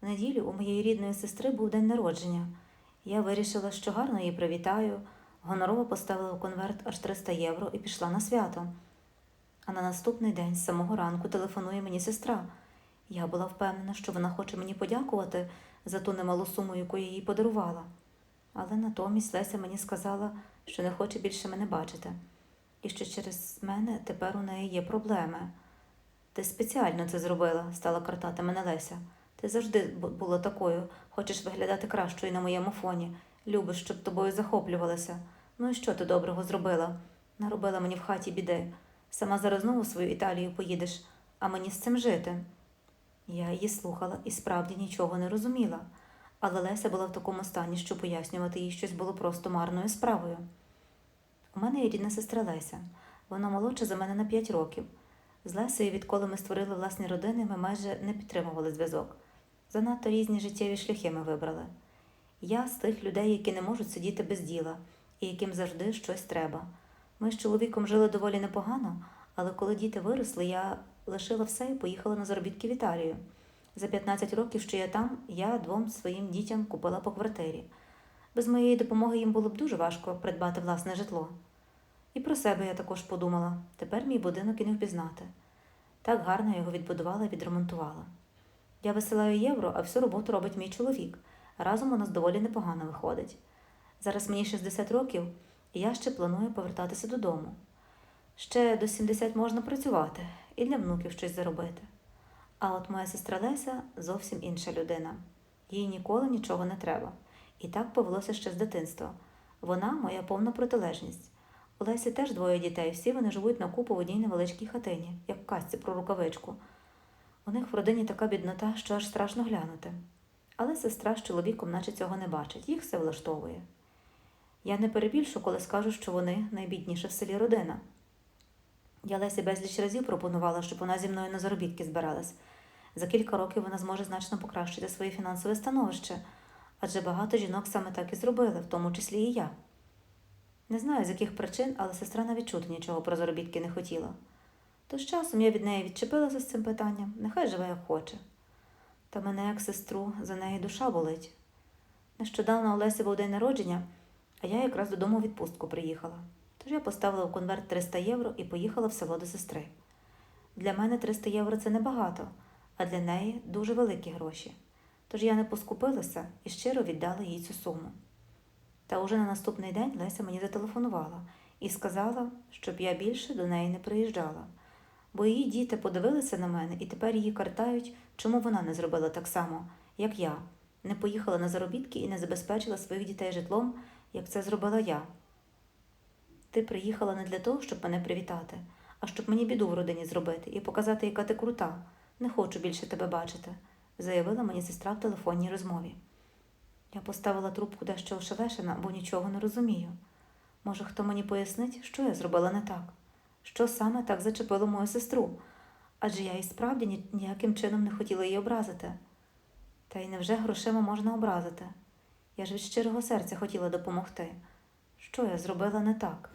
В неділю у моєї рідної сестри був день народження. Я вирішила, що гарно її привітаю, гонорово поставила в конверт аж 300 євро і пішла на свято. А на наступний день з самого ранку телефонує мені сестра. Я була впевнена, що вона хоче мені подякувати за ту немалу суму, яку я їй подарувала. Але натомість Леся мені сказала, що не хоче більше мене бачити, і що через мене тепер у неї є проблеми. Ти спеціально це зробила, стала картати мене Леся. Ти завжди була такою, хочеш виглядати кращою на моєму фоні, любиш, щоб тобою захоплювалася. Ну і що ти доброго зробила? Наробила мені в хаті біди. Сама зараз знову в свою Італію поїдеш, а мені з цим жити. Я її слухала і справді нічого не розуміла, але Леся була в такому стані, що пояснювати їй щось було просто марною справою. У мене є рідна сестра Леся. Вона молодша за мене на 5 років. З Лесею, відколи ми створили власні родини, ми майже не підтримували зв'язок. Занадто різні життєві шляхи ми вибрали. Я з тих людей, які не можуть сидіти без діла і яким завжди щось треба. Ми з чоловіком жили доволі непогано, але коли діти виросли, я лишила все і поїхала на заробітки в Італію. За 15 років, що я там, я двом своїм дітям купила по квартирі. Без моєї допомоги їм було б дуже важко придбати власне житло. І про себе я також подумала тепер мій будинок і не впізнати. Так гарно його відбудувала і відремонтувала. Я висилаю євро, а всю роботу робить мій чоловік. Разом у нас доволі непогано виходить. Зараз мені 60 років, і я ще планую повертатися додому. Ще до 70 можна працювати і для внуків щось заробити. А от моя сестра Леся зовсім інша людина. Їй ніколи нічого не треба. І так повелося ще з дитинства. Вона моя повна протилежність. У Лесі теж двоє дітей, всі вони живуть на купу в одній невеличкій хатині, як в казці про рукавичку. У них в родині така біднота, що аж страшно глянути. Але сестра з чоловіком наче цього не бачить, їх все влаштовує. Я не перебільшу, коли скажу, що вони найбідніша в селі родина. Я Лесі безліч разів пропонувала, щоб вона зі мною на заробітки збиралась. За кілька років вона зможе значно покращити своє фінансове становище, адже багато жінок саме так і зробили, в тому числі і я. Не знаю, з яких причин, але сестра навіть чути нічого про заробітки не хотіла. То з часом я від неї відчепилася з цим питанням, нехай живе як хоче. Та мене, як сестру, за неї душа болить. Нещодавно у Лесі був день народження, а я якраз додому у відпустку приїхала. Тож я поставила в конверт 300 євро і поїхала в село до сестри. Для мене 300 євро це небагато, а для неї дуже великі гроші. Тож я не поскупилася і щиро віддала їй цю суму. Та уже на наступний день Леся мені зателефонувала і сказала, щоб я більше до неї не приїжджала, бо її діти подивилися на мене і тепер її картають, чому вона не зробила так само, як я, не поїхала на заробітки і не забезпечила своїх дітей житлом, як це зробила я. Ти приїхала не для того, щоб мене привітати, а щоб мені біду в родині зробити і показати, яка ти крута. Не хочу більше тебе бачити, заявила мені сестра в телефонній розмові. Я поставила трубку дещо ошелешена, бо нічого не розумію. Може, хто мені пояснить, що я зробила не так? Що саме так зачепило мою сестру? Адже я і справді ні- ніяким чином не хотіла її образити. Та й невже грошима можна образити? Я ж від щирого серця хотіла допомогти. Що я зробила не так?